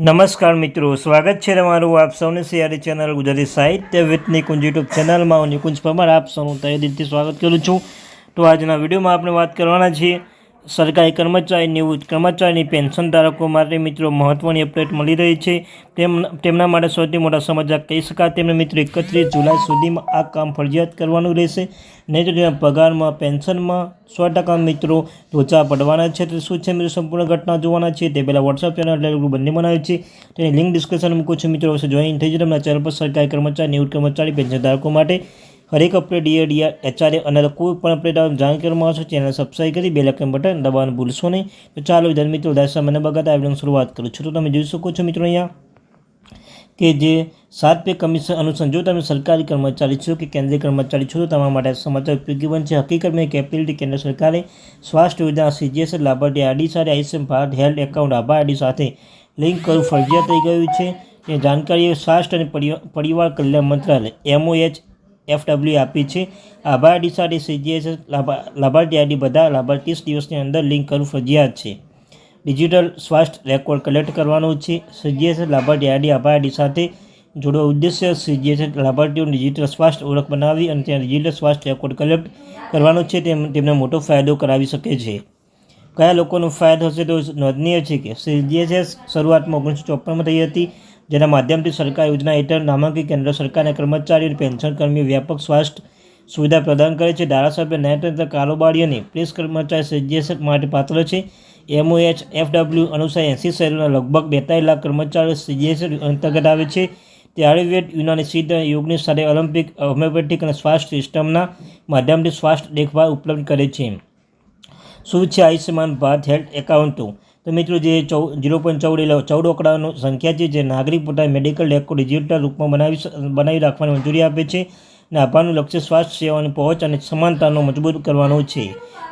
નમસ્કાર મિત્રો, સ્વાગત છે તમારું આપ સૌની સિયારી ચેનલ ગુજરાતી સાહિત્ય વિથ નિકુંજ યુટ્યુબ ચેનલમાં. હું નિકુંજ પરમાર, આપ સૌનું તહે દિલથી સ્વાગત કરું છું. તો આજના વિડીયોમાં આપણે વાત કરવાના છીએ સરકારી કર્મચારી નિવૃત્ત કર્મચારીની પેન્શન ધારકો માટે મિત્રો મહત્ત્વની અપડેટ મળી રહી છે. તેમ, તેમના માટે સૌથી મોટા સમાચાર કહી શકાય તેમને મિત્રો એકત્રીસ જુલાઈ સુધીમાં આ કામ ફરજિયાત કરવાનું રહેશે. નહીં તો તેના પગારમાં, પેન્શનમાં સો ટકા મિત્રો ધોચા પડવાના છે. તો શું છે મિત્રો? સંપૂર્ણ ઘટના જોવાના છે. તે પહેલાં વોટ્સઅપ ચેનલ એટલે બંને બનાવ્યું છે. તેની લિંક ડિસ્ક્રિપ્શન મૂકું છું મિત્રો. જોઈન થઈ જશે તમારા ચેનલ પર સરકારી કર્મચારી નિવૃત્ત કર્મચારી, પેન્શન ધારકો માટે હરેક અપડેટ ડીએ ડીઆર એચઆરએ અને કોઈ પણ અપડેટ આવે જાણ કરવામાં આવશે ચેનલ સબસ્ક્રાઈબ કરી બે લાઇકન બટન દબાવવાનું ભૂલશો નહીં. તો ચાલો વિધાન મિત્રો દર્શન મને બગાતા આવી શરૂઆત કરું છું. તો તમે જોઈ શકો છો મિત્રો અહીંયા કે જે સાત પે કમિશન અનુસાર જો તમે સરકારી કર્મચારી છો કે કેન્દ્રીય કર્મચારી છો, તો તમારા માટે સમાચાર ઉપયોગી બનશે. હકીકતમાં એપ્રિલથી કેન્દ્ર સરકારે સ્વાસ્થ્ય યોજના સીજીએસ લાભાર્થી આઈડી સાથે આયુષ્યમાન ભારત હેલ્થ એકાઉન્ટ આભા આઈડી સાથે લિંક કરવું ફરજિયાત થઈ ગયું છે. તે જાણકારી સ્વાસ્થ્ય અને પરિવાર કલ્યાણ મંત્રાલય એમઓએચ એફડબ્લ્યુ આપી છે. આભાર સાથે સીજીએસ લાભાર્થી આઈડી બધા લાભાર્થી દિવસની અંદર લિંક કરવું ફરજિયાત છે. ડિજિટલ સ્વાસ્થ્ય રેકોર્ડ કલેક્ટ કરવાનો છે. સીજીએસ લાભાર્થી આઈડી આભાર આઈડી સાથે જોડવા ઉદ્દેશ્ય સીજીએસ લાભાર્થીઓ ડિજિટલ સ્વાસ્થ્ય ઓળખ બનાવી અને ત્યાં ડિજિટલ સ્વાસ્થ્ય રેકોર્ડ કલેક્ટ કરવાનો છે. તેમ, તેમને મોટો ફાયદો કરાવી શકે છે. કયા લોકોનો ફાયદો થશે તો નોંધનીય છે કે સીજીએસએસ શરૂઆતમાં ઓગણીસો ચોપનમાં થઈ હતી. જેના માધ્યમથી સરકાર યોજના હેઠળ નામાંકિત કેન્દ્ર સરકારના કર્મચારીઓ અને પેન્શન કર્મીઓ વ્યાપક સ્વાસ્થ્ય સુવિધા પ્રદાન કરે છે. ધારાસભ્ય ન્યાયતંત્ર કારોબારી અને પ્રેસ કર્મચારી સીજીએસ માટે પાત્ર છે. એમઓએચ એફડબ્લ્યુ અનુસાર એંસી શહેરોના લગભગ બેતાલીસ લાખ કર્મચારીઓ સીજીએસ અંતર્ગત આવે છે. તે આયુર્વેદ, યુનાની સિદ્ધ યોગની સાથે ઓલિમ્પિક, હોમિયોપેથિક અને સ્વાસ્થ્ય સિસ્ટમના માધ્યમથી સ્વાસ્થ્ય દેખભાળ ઉપલબ્ધ કરે છે. શું છે આયુષ્યમાન ભારત હેલ્થ એકાઉન્ટો તો મિત્રો જે ચૌ, જીરો પોઈન્ટ ચૌદ ચૌદ આંકડાનો સંખ્યા છે, જે નાગરિક પોતાના મેડિકલ રેકોર્ડ ડિજિટલ રૂપમાં બનાવી બનાવી રાખવાની મંજૂરી આપે છે અને આભારનું લક્ષ્ય સ્વાસ્થ્ય સેવાની પહોંચ અને સમાનતાનો મજબૂત કરવાનો છે.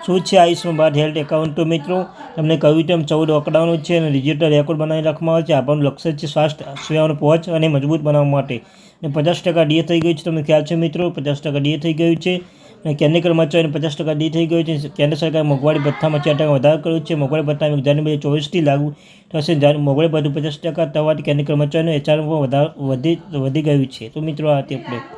શું છે આયુષ્યમાન ભારત હેલ્થ એકાઉન્ટ મિત્રો. તમને કહ્યું તેમ ચૌદ આંકડાનો છે અને ડિજિટલ રેકોર્ડ બનાવી રાખવામાં આવે છે. આભારનું લક્ષ્ય છે સ્વાસ્થ્ય સેવાની પહોંચ અને મજબૂત બનાવવા માટે. અને પચાસ ટકા ડીએ થઈ ગયું છે. તમને ખ્યાલ છે મિત્રો? પચાસ ટકા ડીએ થઈ ગયું છે. અને કેન્દ્રીય કર્મચારીને પચાસ ટકા ડી થઈ ગયું છે. કેન્દ્ર સરકારે મોંઘવારી ભથ્થામાં ચાર ટકા વધારો કર્યો છે. મોંઘવારી ભથ્થા જાન્યુઆરી ચોવીસથી લાગુ થશે. મોંઘવારી ભથ્થું પચાસ ટકા થવાથી કેન્દ્રીય કર્મચારીનું એચઆરમાં વધારો વધી વધી ગયું છે. તો મિત્રો, આ તે આપણે